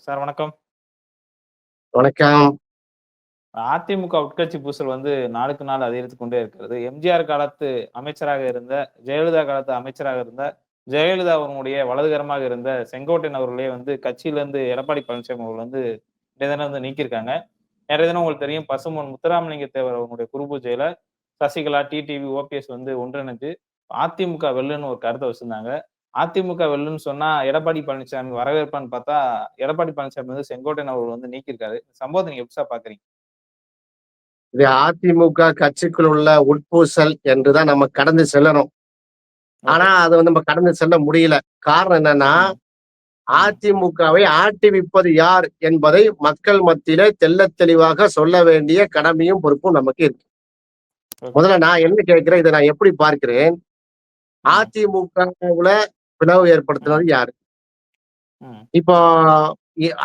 Sir வணக்கம். வணக்கம். அதிமுக உட்கட்சி பூசல் வந்து நாளுக்கு நாள் அதிகரித்துக் கொண்டே இருக்கிறது. எம்ஜிஆர் காலத்து அமைச்சராக இருந்த, ஜெயலலிதா காலத்து அமைச்சராக இருந்த, ஜெயலலிதா அவர்களுடைய வலதுகரமாக இருந்த செங்கோட்டையன் அவர்களே வந்து கட்சியிலிருந்து எடப்பாடி பழனிசாமி அவர்கள் வந்து இன்றைய தினம் வந்து நீக்கியிருக்காங்க. நேற்றைய தினம் உங்களுக்கு தெரியும் பசும்பொன் முத்துராமலிங்க தேவர் அவர்களுடைய குரு பூஜையில சசிகலா, டிடிவி, ஓபிஎஸ் வந்து ஒன்றிணைஞ்சு அதிமுக வெல்லுன்னு ஒரு கருத்தை வச்சிருந்தாங்க. அதிமுக வெல்லுன்னு சொன்னா எடப்பாடி பழனிசாமி வரவேற்பான்னு பார்த்தா, எடப்பாடி பழனிசாமி வந்து செங்கோட்டையன் அவர்கள் வந்து நீக்கியிருக்காரு. சம்பவத்த நீங்க எப்படி சார் பார்க்குறீங்க? இது அதிமுக கட்சிக்குள் உள்ள உட்பூசல் என்றுதான் நம்ம கடந்து செல்லணும். ஆனா. அது வந்து நம்ம கடந்து செல்ல முடியல. காரணம் என்னன்னா. அதிமுகவை ஆட்டிவிப்பது யார் என்பதை மக்கள் மத்தியிலே தெள்ளத் தெளிவாக சொல்ல வேண்டிய கடமையும், பொறுப்பும் நமக்கு இருக்கு. முதல்ல நான் என்ன கேட்கிறேன், இத நான் எப்படி பார்க்கிறேன்? அதிமுகவுல பிளவு ஏற்படுத்தினது. யாரு? இப்போ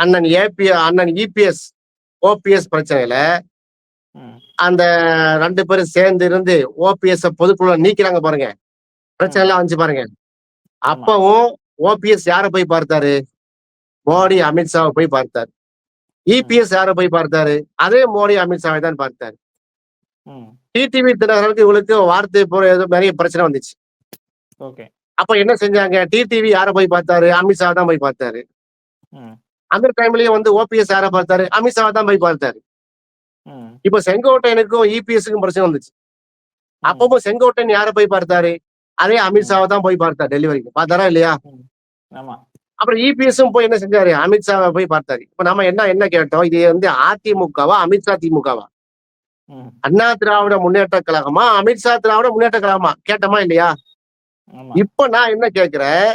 அண்ணன் ஏபி அண்ணன் இபிஎஸ், ஓபிஎஸ் பிரச்சனையில. அந்த 2 பேரும் சேர்ந்து இருந்து ஓபிஎஸ்ஸ பொதுக்குழுல நீக்கிறாங்க பாருங்க. பிரச்சனை. எல்லாம் வந்துச்சு பாருங்க. அப்பவும் ஓபிஎஸ் யார போய் பார்த்தாரு? மோடி, அமித்ஷாவ போய் பார்த்தாரு. இபிஎஸ் யார போய் பார்த்தாரு? அதே மோடி, அமித்ஷாவை தான் பார்த்தாரு. டிடிவி தினகரனுக்கு இவளுக்கு வார்த்தை போற ஏதோ நெறைய பிரச்சனை வந்துச்சு. ஓகே. அப்ப என்ன செஞ்சாங்க? டிடிவி யார போய் பார்த்தாரு? அமித்ஷாவ தான் போய் பார்த்தாரு. அந்த டைம்லயும் வந்து ஓபிஎஸ் யார பார்த்தாரு? அமித்ஷாவ தான் போய் பார்த்தாரு. இப்ப செங்கோட்டையனுக்கும், இபிஎஸ்ஸுக்கும் பிரச்சனை வந்துச்சு. அப்பவும் செங்கோட்டையன் யார போய் பார்த்தாரு? அதே. அமித்ஷாவ தான் போய் பார்த்தாரு டெல்லி வரைக்கும். பார்த்தாரா இல்லையா? அப்புறம் இபிஎஸ்ஸும் போய் என்ன செஞ்சாரு? அமித்ஷாவ போய் பார்த்தாரு. இப்ப நம்ம என்ன என்ன கேட்டோம்? இது வந்து அதிமுகவா? அமித்ஷா திமுகவா? அண்ணா திராவிட முன்னேற்ற கழகமா? அமித்ஷா திராவிட முன்னேற்ற கழகமா? கேட்டோமா இல்லையா? இப்ப நான் என்ன கேட்கிறேன்?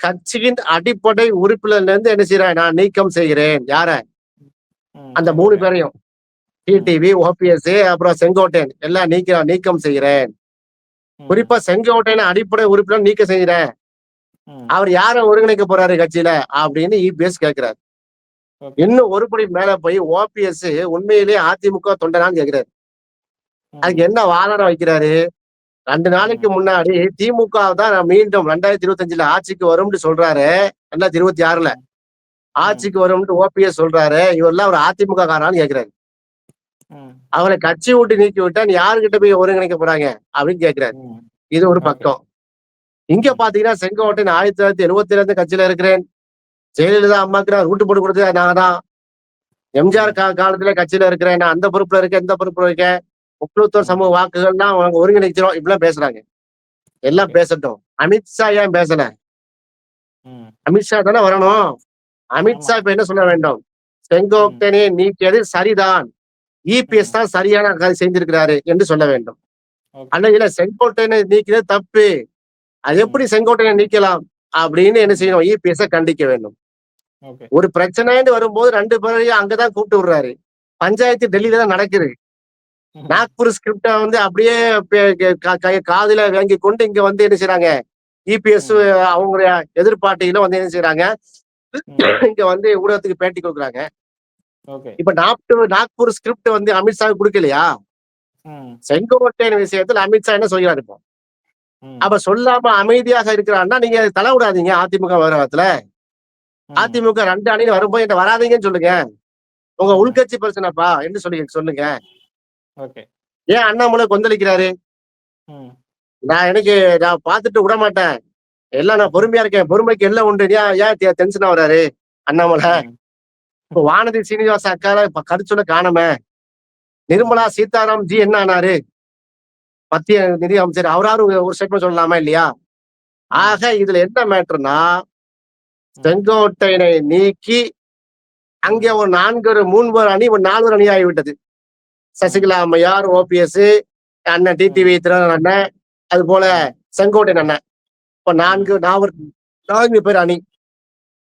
கட்சியின் அடிப்படை உறுப்பினர்ல இருந்து என்ன செய்றேன்? நான் நீக்கம் செய்கிறேன். யார? அந்த 3 செங்கோட்டையன். பேரையும். டிடிவி, ஓபிஎஸ் அப்புறம் செங்கோட்டையன் எல்லாம் நீக்க நீக்கம் செய்கிறேன். குறிப்பா செங்கோட்டையன் அடிப்படை உறுப்பினர் நீக்கம் செய்கிறேன். அவர் யார ஒருங்கிணைக்க போறாரு கட்சியில? அப்படின்னு இபிஎஸ் கேட்கிறாரு. ஓகே. இன்னும் ஒரு படி மேல போய் ஓபிஎஸ் உண்மையிலேயே அதிமுக தொண்டனான்னு கேட்கிறாரு. அதுக்கு. என்ன வாதாடம் வைக்கிறாரு? 2 நாளைக்கு. முன்னாடி திமுக தான் மீண்டும் 2025ல ஆட்சிக்கு வரும்னு சொல்றாரு. 2026ல ம். ம். ஆட்சிக்கு வரும்னு ஓபிஎஸ் சொல்றாரு. இவரெல்லாம் ஒரு அதிமுக காரனான்னு கேட்கிறாரு. ம். அவரை கட்சி விட்டு நீக்கி விட்டா நீ யாருகிட்ட போய் ஒருங்கிணைக்க போறாங்க? அப்படின்னு கேட்கிறாரு. ம். இது ஒரு. பக்கம். இங்க. பாத்தீங்கன்னா செங்கோட்டையன் 1977ல இருந்து கட்சியில இருக்கிறேன். ஜெயலலிதா அம்மாக்கு நான் ரூட்டு போட்டு கொடுத்தது நாங்க தான். எம்ஜிஆர் காலத்துல கட்சியில இருக்கிறேன். நான் அந்த பொறுப்புல இருக்கேன், இந்த பொறுப்புல இருக்கேன். முக்குளத்தூர் ம். சமூக வாக்குகள்லாம் அவங்க ஒருங்கிணைக்கிறோம். இப்படிலாம் பேசுறாங்க. எல்லாம். பேசட்டும். அமித்ஷா ஏன் பேசல? அமித்ஷா தானே வரணும். அமித்ஷா. இப்ப என்ன சொல்ல வேண்டும்? ம். செங்கோட்டையனை நீக்கியது சரிதான். இபிஎஸ் ம். தான் சரியான காரியம் செய்திருக்கிறாரு என்று சொல்ல வேண்டும். அல்ல இல்ல செங்கோட்டையனை நீக்கியது தப்பு. அது. எப்படி செங்கோட்டையனை நீக்கலாம்? அப்படின்னு என்ன. செய்யணும்? இபிஎஸ்ஸ கண்டிக்க வேண்டும். ஒரு பிரச்சனைன்னு வரும்போது 2 பேரையும் அங்கதான் கூப்பிட்டு விடுறாரு. பஞ்சாயத்து டெல்லியில தான் நடக்குது. நாக்பூர் ஸ்கிரிப்ட வந்து அப்படியே காதுல வாங்கி கொண்டு இங்க வந்து என்ன செய்றாங்க? இபிஎஸ் ம். அவங்களுடைய எதிர்ப்பார்ட்டிகளும் வந்து என்ன செய்றாங்க? ம். இங்க வந்து ஊடகத்துக்கு பேட்டி குடுக்குறாங்க. இப்ப நாப்டு நாக்பூர் ஸ்கிரிப்ட் வந்து அமித்ஷாவுக்கு குடுக்கலையா? செங்கோட்டையன் விஷயத்துல அமித்ஷா என்ன சொல்கிறாரு இப்போ? அப்ப சொல்லாம அமைதியாக இருக்கிறான்னா, நீங்க தலை விடாதீங்க அதிமுக விவகாரத்துல. அதிமுக 2 அணின்னு வரும்போது என்ட்ட வராதீங்கன்னு சொல்லுங்க. உங்க. உள்கட்சி பிரச்சனைப்பா என்று சொல்லி சொல்லுங்க. ஏன் அண்ணாமலை கொந்தளிக்கிறாரு? நான் எனக்கு நான் பார்த்துட்டு விடமாட்டேன். எல்லாம் நான். பொறுமையா இருக்கேன். பொறுமைக்கு எல்லை உண்டு. ஏன் ஏன் டென்ஷன் ஆவுறாரு? அண்ணாமலை. இப்ப வானதி சீனிவாசன் அக்கால இப்ப கருச்சொல்ல காணோமே. நிர்மலா. சீதாராம் ஜி என்ன ஆனாரு? மத்திய நிதி அமைச்சர். அவராவது ஒரு ஸ்டேட்மெண்ட் சொல்லலாமா இல்லையா? ஆக இதுல என்ன மேட்டர்ன்னா, ம். செங்கோட்டையனை நீக்கி அங்கே. ஒரு 4 ஒரு 3 ஒரு அணி, ஒரு 4 ஒரு அணி ஆகிவிட்டது. சசிகலா அம்மையார், ஓபிஎஸ், அண்ணன். டிடிவி தினகரன் அண்ணன், அதுபோல ம். செங்கோட்டையன் அண்ணன். இப்ப. 4 நாவர் 4 பேர் அணி.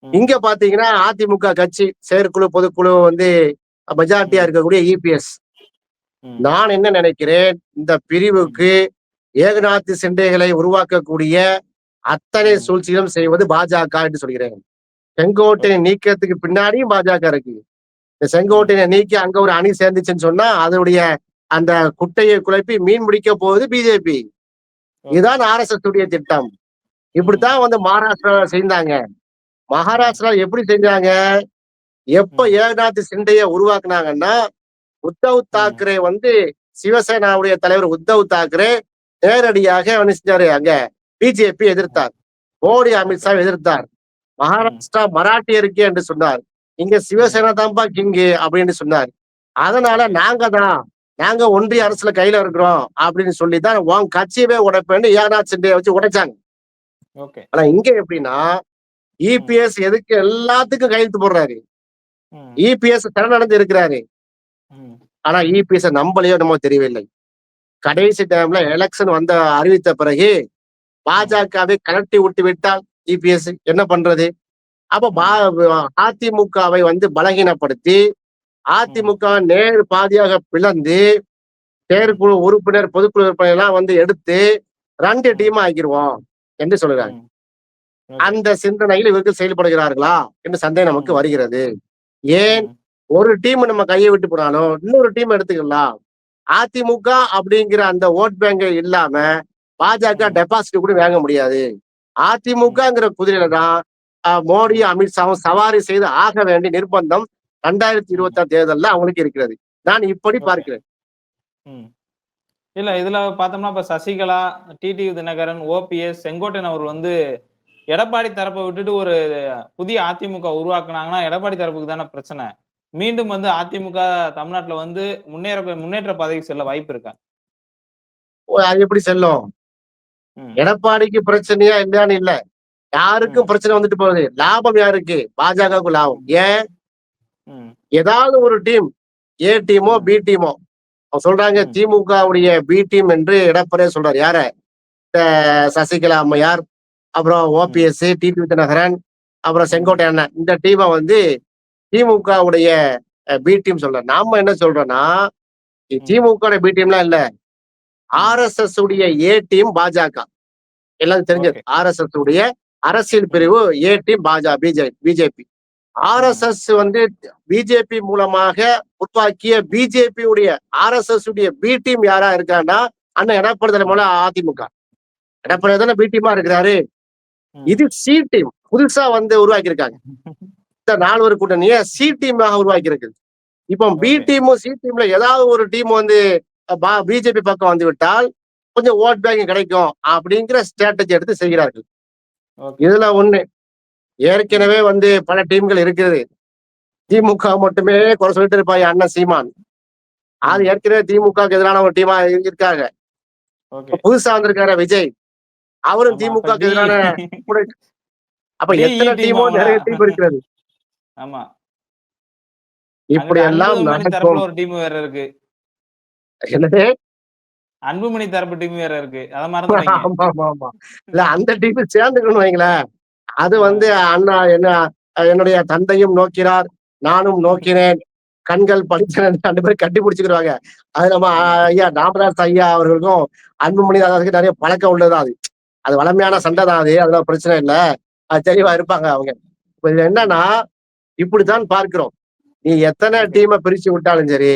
இங்க பாத்தீங்கன்னா அதிமுக கட்சி செயற்குழு, பொதுக்குழு வந்து மெஜாரிட்டியா. இருக்கக்கூடிய இபிஎஸ். ம். நான் என்ன நினைக்கிறேன்? இந்த. பிரிவுக்கு ஏகநாத்து சிண்டைகளை உருவாக்கக்கூடிய அத்தனை. சூழ்ச்சிகளும் செய்வது பாஜக என்று சொல்கிறேன். ஓகே. செங்கோட்டையனை நீக்கத்துக்கு பின்னாடியும் பாஜக இருக்கு. இந்த ம். செங்கோட்டையனை நீக்கி அங்க ஒரு அணி சேர்ந்துச்சுன்னு சொன்னா, அதனுடைய அந்த குட்டையை குழப்பி மீன் பிடிக்க போவது பிஜேபி. இதுதான் ஆர்எஸ்எஸ் உடைய திட்டம். இப்படித்தான் வந்து மகாராஷ்டிரால செய்தாங்க. ம். மகாராஷ்டிரால எப்படி செஞ்சாங்க? எப்ப ஏக்நாத் சிண்டைய உருவாக்குனாங்கன்னா உத்தவ் தாக்கரே வந்து சிவசேனாவுடைய தலைவர் உத்தவ் தாக்கரே நேரடியாக செஞ்சாரு அங்க பிஜேபி எதிர்த்தார் மோடி அமித்ஷா எதிர்த்தார் மகாராஷ்டிரா மராட்டியருக்கு என்று சொன்னார் இங்க சிவசேனா தான்ப்பா கிங்கு அப்படின்னு சொன்னார். அதனால நாங்க தான் நாங்க ஒன்றிய அரசுல கையில இருக்கிறோம் அப்படின்னு சொல்லி தான் உன் கட்சியவே உடைப்பேன்னு ஏக்நாத் சிண்டைய வச்சு உடைச்சாங்க. ஓகே. ஆனா இங்க எப்படின்னா இபிஎஸ் எதுக்கு எல்லாத்துக்கும் கையெழுத்து போடுறாரு. இபிஎஸ் சரணடைஞ்சு இருக்கிறாரு. ஆனா இபிஎஸ் நம்பலையோ நம்ம தெரியவில்லை. கடைசி டைம்ல எலெக்ஷன் வந்த அறிவித்த பிறகு பாஜகவை கலட்டி விட்டு விட்டால் இபிஎஸ் என்ன பண்றது? அப்ப அதிமுகவை வந்து பலகீனப்படுத்தி அதிமுக நேர் பாதியாக பிளந்து செயற்குழு உறுப்பினர் பொதுக்குழு உறுப்பினர் எல்லாம் வந்து எடுத்து ரெண்டு டீம் ஆக்கிடுவோம் என்று சொல்லுறாங்க. அந்த சிந்தனையில் இவர்கள் செயல்படுகிறார்களா என்று சந்தேகம் நமக்கு. வருகிறது. ஏன் ஒரு டீம் நம்ம கையை விட்டு போனாலும் இன்னொரு டீம் எடுத்துக்கலாம். அதிமுக அப்படிங்கிற அந்த ஓட் பேங்க் இல்லாம பாஜக. டெபாசிட் கூட வாங்க முடியாது. அதிமுகங்கிற குதிரையில தான் மோடி அமித்ஷாவும் சவாரி செய்து ஆக வேண்டிய நிர்பந்தம் ரெண்டாயிரத்தி இருபத்தி ஆறு தேர்தல்ல அவங்களுக்கு இருக்கிறது. நான் இப்படி. பார்க்கிறேன். இல்ல இதுல பார்த்தோம்னா இப்ப சசிகலா டிடி தினகரன் ஓபிஎஸ் செங்கோட்டையன் அவர் வந்து எடப்பாடி தரப்பை விட்டுட்டு ஒரு புதிய அதிமுக உருவாக்குனாங்கன்னா எடப்பாடி தரப்புக்கு தானே பிரச்சனை. மீண்டும் வந்து அதிமுக தமிழ்நாட்டுல வந்து முன்னேற முன்னேற்ற பாதைக்கு செல்ல வாய்ப்பு இருக்கா? அது எப்படி செல்லும்? எடப்பாடிக்கு பிரச்சனையா இல்லையான்னு இல்ல. யாருக்கும். பிரச்சனை வந்துட்டு போகுது. லாபம் யாருக்கு? பாஜகவுக்கு லாபம். ஏன்? ஏதாவது ஒரு டீம் ஏ டீமோ. பி டீமோ. சொல்றாங்க. திமுகவுடைய பி டீம் என்று எடப்பாடியே சொல்றாரு. யார? சசிகலா அம்மையார் அப்புறம் ஓபிஎஸ் டிடி வித்யநகரன் அப்புறம் செங்கோட்டை அண்ணன். இந்த டீமை வந்து திமுகவுடைய பி டீம் சொல்றாரு. நாம என்ன சொல்றோம்னா. திமுக பி டீம்லாம் இல்ல. ஆர்எஸ்எஸ் உடைய ஏ டீம் பாஜக. எல்லாம் தெரிஞ்சது. Okay. ஆர்எஸ்எஸ் உடைய அரசியல் பிரிவு ஏ டீம் பாஜக பிஜே பிஜேபி ஆர்எஸ்எஸ் வந்து பிஜேபி மூலமாக உருவாக்கிய பிஜேபி உடைய ஆர்எஸ்எஸ் உடைய பி டீம் யாரா இருக்கான்னா அண்ணன் எடப்பாடி தலைமையில அதிமுக எடப்பாடி தானே பி டீமா இருக்கிறாரு. இது சி டீம் புதுசா வந்து உருவாக்கி இருக்காங்க இந்த நால்வர் கூட்டணிய சி டீமாக உருவாக்கி இருக்கு இப்போ பி. டீமும் சி டீம்ல ஏதாவது ஒரு டீம் வந்து பிஜேபி பக்கம் வந்து விட்டால் கொஞ்சம் ஓட் பேங்க் கிடைக்கும் அப்படிங்கிற ஸ்ட்ராட்டஜி எடுத்து செய்கிறார்கள். இதுல ஒண்ணு. ஏற்கனவே வந்து பல டீம்கள் இருக்குது. திமுக மட்டுமே குறை சொல்லிட்டு இருப்பாய் அண்ணன் சீமான். அது ஏற்கனவே திமுக எதிரான ஒரு டீமா இருக்காங்க. புதுசா வந்திருக்காரு விஜய். அவரும் திமுக எதிரான அப்ப எத்தனை டீமோ? நிறைய டீம் இருக்கிறது. ஆமா. இப்படி எல்லாம் நடக்கும். ஒரு டீம் வேற இருக்கு. என்னது? அன்புமணி தரப்பு டீம் வேற இருக்கு. அத மறந்துடாதீங்க. ஆமா ஆமா ஆமா. இல்ல அந்த டீம் சேர்ந்துக்கணும் வைங்களேன். அது வந்து அண்ணா என்ன என்னுடைய தந்தையும் நோக்கிறார். நானும் நோக்கினேன் கண்கள் படிச்சேன் ரெண்டு பேரும் கட்டி பிடிச்சுக்கிடுவாங்க. அது நம்ம ஐயா ராமதாஸ் ஐயா அவர்களுக்கும் அன்புமணி தாதாவுக்கு நிறைய பழக்கம் உள்ளதா அது. அது வளமையான சண்டை தான் அது. அதெல்லாம் பிரச்சனை இல்லை. அது தெளிவா இருப்பாங்க அவங்க. இப்ப இது என்னன்னா இப்படித்தான் பார்க்கிறோம். நீ எத்தனை டீமை பிரிச்சு விட்டாலும் சரி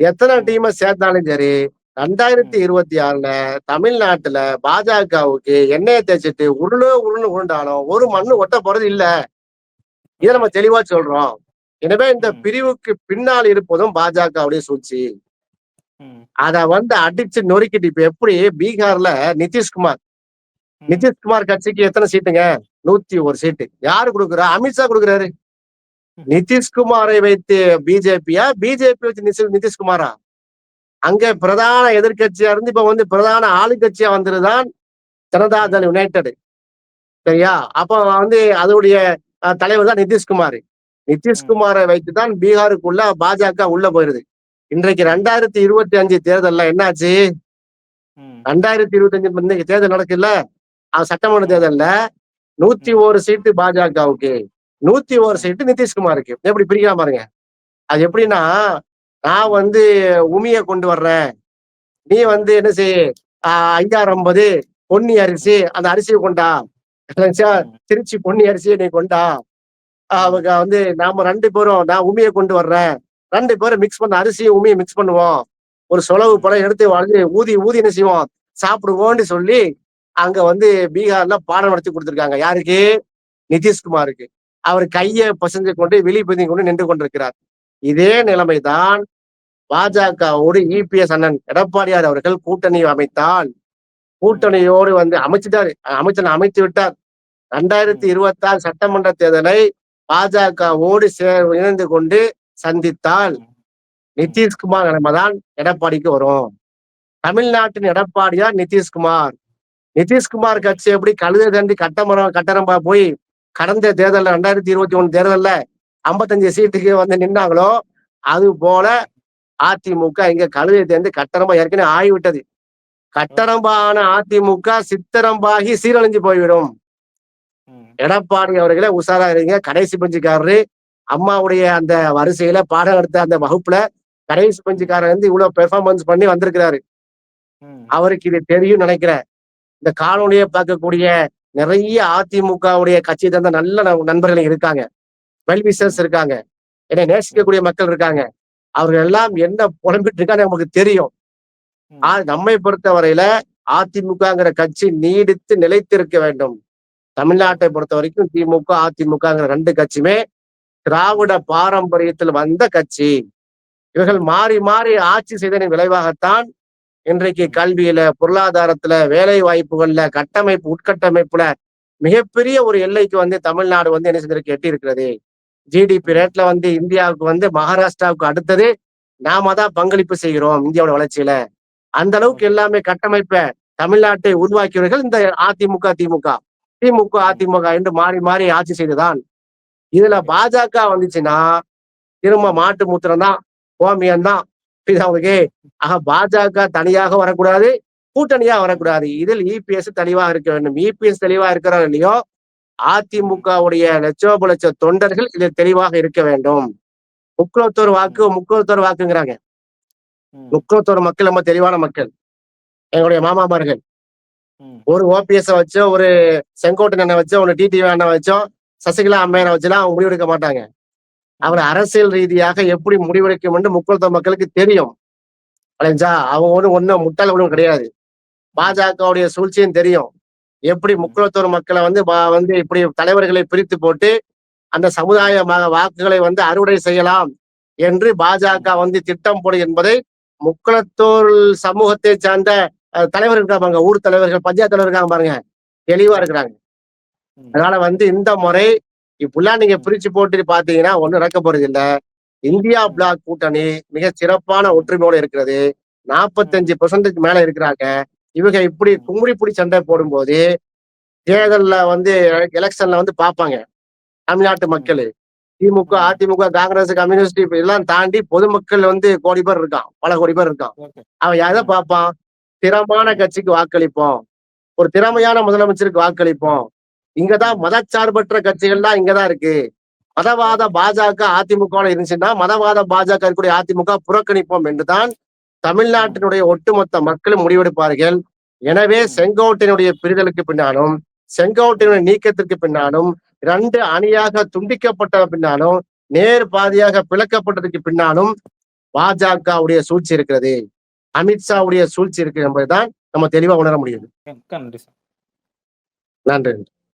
எத்தனை டீமை சேர்த்தாலும் சரி ரெண்டாயிரத்தி இருபத்தி ஆறுல தமிழ்நாட்டுல பாஜகவுக்கு எண்ணெயை தேய்ச்சிட்டு உருளோ உருளு உருண்டாலும் ஒரு மண்ணு ஒட்ட போறது இல்ல. இதை நம்ம தெளிவா சொல்றோம். எனவே இந்த. பிரிவுக்கு பின்னால் இருப்பதும் பாஜகவுடைய சூழ்ச்சி. அத வந்து அடிச்சு நொறுக்கிட்டு இப்ப எப்படி பீகார்ல நிதிஷ்குமார். நிதிஷ்குமார் கட்சிக்கு எத்தனை சீட்டுங்க? நூத்தி ஒரு சீட்டு. யாரு கொடுக்குறா? அமித்ஷா கொடுக்குறாரு. நிதிஷ்குமாரை வைத்து பிஜேபியா? பிஜேபி வச்சு நிதி- நிதிஷ்குமாரா? அங்க பிரதான எதிர்க்கட்சியா இருந்து இப்ப வந்து பிரதான ஆளுங்கட்சியா வந்ததுதான் ஜனதாதள் யுனைடெட். சரியா? அப்ப வந்து அதோடைய அஹ், தலைவர் தான் நிதிஷ்குமார். நிதிஷ்குமாரை வைத்துதான் பீகாருக்குள்ள பாஜக உள்ள போயிருது. இன்றைக்கு ரெண்டாயிரத்தி இருபத்தி அஞ்சு தேர்தல்ல என்னாச்சு? ரெண்டாயிரத்தி இருபத்தி அஞ்சு இன்னைக்கு தேர்தல் நடக்குல்ல சட்டமன்ற தேர்தல்ல நூத்தி ஒரு சீட்டு பாஜகவுக்கு நூத்தி ஒரு சீட்டு நிதிஷ்குமாருக்கு. எப்படி பிரிக்காம பாருங்க. அது எப்படின்னா நான் வந்து உமிய கொண்டு வர்றேன். நீ வந்து என்ன செய்? ஐயாயிரம் ஐம்பது பொன்னி அரிசி அந்த அரிசியை கொண்டா. திருச்சி பொன்னி அரிசியை நீ கொண்டா. அவங்க வந்து நாம ரெண்டு பேரும் நான் உமியை கொண்டு வர்றேன். ரெண்டு பேரும் மிக்ஸ் பண்ண அரிசியை உமியை மிக்ஸ் பண்ணுவோம். ஒரு சொலவு படம் எடுத்து வாழ்ந்து ஊதி ஊதி என்ன செய்வோம்? சாப்பிடுவோம்னு சொல்லி அங்க வந்து பீகார்ல பாடம் நடத்தி கொடுத்துருக்காங்க. யாருக்கு? நிதிஷ்குமாருக்கு. அவர் கையை பசஞ்சு கொண்டு வெளி பிதுங்கி கொண்டு நின்று கொண்டிருக்கிறார். இதே நிலைமைதான் பாஜகவோடு இபிஎஸ் அண்ணன் எடப்பாடியார் அவர்கள் கூட்டணி அமைத்தால் கூட்டணியோடு வந்து அமைச்சிட்டார். அமைச்சர் அமைத்து விட்டார். ரெண்டாயிரத்தி இருபத்தி ஆறு சட்டமன்ற தேர்தலை பாஜகவோடு சே இணைந்து கொண்டு சந்தித்தால் நிதிஷ்குமார் நிலைமை தான் எடப்பாடிக்கு வரும். தமிழ்நாட்டின் எடப்பாடியார் நிதிஷ்குமார். நிதிஷ்குமார் கட்சி எப்படி கழுதை தண்டி கட்டமரம் கட்டரம்பா போய் கடந்த தேர்தல் ரெண்டாயிரத்தி இருபத்தி ஒன்று தேர்தலில் ஐம்பத்தஞ்சு சீட்டுக்கு வந்து நின்னாங்களோ அது போல அதிமுக இங்க கழுதை தேர்ந்து கட்டரம்பா ஏற்கனவே ஆகிவிட்டது. கட்டரம்பான அதிமுக சித்தரம்பாகி சீரழிஞ்சு போய்விடும். எடப்பாடி அவர்களே உஷாரா இருங்க. கடைசி பெஞ்சுக்காரரு. அம்மாவுடைய அந்த வரிசையில பாடம் எடுத்த அந்த வகுப்புல கடைசி பெஞ்சுக்காரர் வந்து இவ்வளவு பெர்ஃபார்மன்ஸ் பண்ணி வந்திருக்கிறாரு. அவருக்கு இது தெரியும் நினைக்கிறேன். இந்த காணொலியை பார்க்கக்கூடிய நிறைய அதிமுகவுடைய கட்சி தந்த நல்ல நண்பர்கள் இருக்காங்க. வெல்விசர்ஸ் இருக்காங்க. என்னை நேசிக்கக்கூடிய மக்கள் இருக்காங்க. அவர்கள் எல்லாம் என்ன புலம்பிட்டு இருக்கான்னு நமக்கு தெரியும். நம்மை பொறுத்தவரையில அதிமுகங்கிற கட்சி நீடித்து நிலைத்திருக்க வேண்டும். தமிழ்நாட்டை பொறுத்த வரைக்கும் திமுக அதிமுகங்கிற ரெண்டு கட்சியுமே திராவிட பாரம்பரியத்தில் வந்த கட்சி. இவர்கள் மாறி மாறி ஆட்சி செய்ததன் விளைவாகத்தான் இன்றைக்கு கல்வியில பொருளாதாரத்துல வேலை வாய்ப்புகள்ல கட்டமைப்பு உட்கட்டமைப்புல மிகப்பெரிய ஒரு எல்லைக்கு வந்து தமிழ்நாடு வந்து என்ன செஞ்சிருக்கு எட்டி இருக்கிறது ஜிடிபி ரேட்ல வந்து இந்தியாவுக்கு வந்து மகாராஷ்டிராவுக்கு அடுத்தது நாம தான் பங்களிப்பு செய்கிறோம் இந்தியாவோட வளர்ச்சியில. அந்த அளவுக்கு எல்லாமே கட்டமைப்பை தமிழ்நாட்டை உருவாக்கியவர்கள் இந்த அதிமுக திமுக. திமுக அதிமுக என்று மாறி மாறி ஆட்சி செய்துதான். இதுல பாஜக வந்துச்சுன்னா திரும்ப மாட்டு மூத்திரம் தான் கோமியம் தான். அவங்களுக்கு ஆக பாஜக தனியாக வரக்கூடாது கூட்டணியா வரக்கூடாது. இதில் இபிஎஸ் தெளிவா இருக்க வேண்டும். இபிஎஸ் தெளிவா இருக்கிறோம் இல்லையோ அதிமுகவுடைய லட்சோப லட்ச தொண்டர்கள் இதில் தெளிவாக இருக்க வேண்டும். முக்குளத்தோர் வாக்கு முக்குளத்தோர் வாக்குங்கிறாங்க. ம். முக்குளத்தோர் மக்கள் ரொம்ப தெளிவான மக்கள். எங்களுடைய மாமாமார்கள். ஒரு ஓபிஎஸ் வச்சோ ஒரு செங்கோட்டன் வச்சோ ஒரு டிடிவி அண்ணன் வச்சோ சசிகலா அம்மையாரை வச்சுலாம் அவங்க முடிவெடுக்க மாட்டாங்க. அவர் அரசியல் ரீதியாக எப்படி முடிவெடுக்கும் என்று முக்குளத்தோர் மக்களுக்கு தெரியும். அலைஞ்சா அவங்க ஒன்றும் ஒன்றும் முட்டாள் ஒன்றும் கிடையாது. பாஜகவுடைய சூழ்ச்சியும் தெரியும். எப்படி முக்குளத்தூர் மக்களை வந்து வந்து இப்படி தலைவர்களை பிரித்து போட்டு அந்த சமுதாய வாக்குகளை வந்து அறுவடை செய்யலாம் என்று பாஜக வந்து திட்டம் போடு என்பதை முக்குளத்தூர் சமூகத்தை சார்ந்த தலைவர் இருக்காங்க பாருங்க ஊர் தலைவர்கள் பஞ்சாயத்து தலைவர் இருக்காங்க பாருங்க தெளிவா இருக்கிறாங்க. அதனால வந்து இந்த முறை இப்படிலாம் நீங்க பிரிச்சு போட்டு பாத்தீங்கன்னா ஒண்ணும் நடக்க போறது இல்ல. இந்தியா பிளாக் கூட்டணி மிக சிறப்பான ஒற்றுமையோட இருக்கிறது. நாற்பத்தஞ்சு பெர்சன்டேஜ் மேல இருக்கிறாங்க. இவங்க இப்படி கும்முடி பிடி சண்டை போடும்போது தேர்தல்ல வந்து எலெக்ஷன்ல வந்து பார்ப்பாங்க. தமிழ்நாட்டு மக்கள். திமுக அதிமுக காங்கிரஸ் கம்யூனிஸ்ட் இதெல்லாம் தாண்டி பொதுமக்கள் வந்து கோடி பேர் இருக்கான். பல கோடி பேர் இருக்கான். அவன் எதை பார்ப்பான்? திறமான கட்சிக்கு வாக்களிப்போம். ஒரு திறமையான முதலமைச்சருக்கு வாக்களிப்போம். இங்கதான் மதச்சார்பற்ற கட்சிகள்லாம் இங்கதான் இருக்கு. மதவாத பாஜக அதிமுக இருந்துச்சுன்னா மதவாத பாஜக இருக்கக்கூடிய அதிமுக புறக்கணிப்போம் என்றுதான் தமிழ்நாட்டினுடைய ஒட்டுமொத்த மக்களும் முடிவெடுப்பார்கள். எனவே செங்கோட்டையினுடைய பிரிதலுக்கு பின்னாலும் செங்கோட்டையினுடைய நீக்கத்திற்கு பின்னாலும் ரெண்டு அணியாக துண்டிக்கப்பட்ட பின்னாலும் நேர் பாதியாக பிளக்கப்பட்டதுக்கு பின்னாலும் பாஜகவுடைய சூழ்ச்சி இருக்கிறது. அமித்ஷாவுடைய சூழ்ச்சி இருக்கு என்பதுதான் நம்ம தெளிவா உணர முடியுது. நன்றி.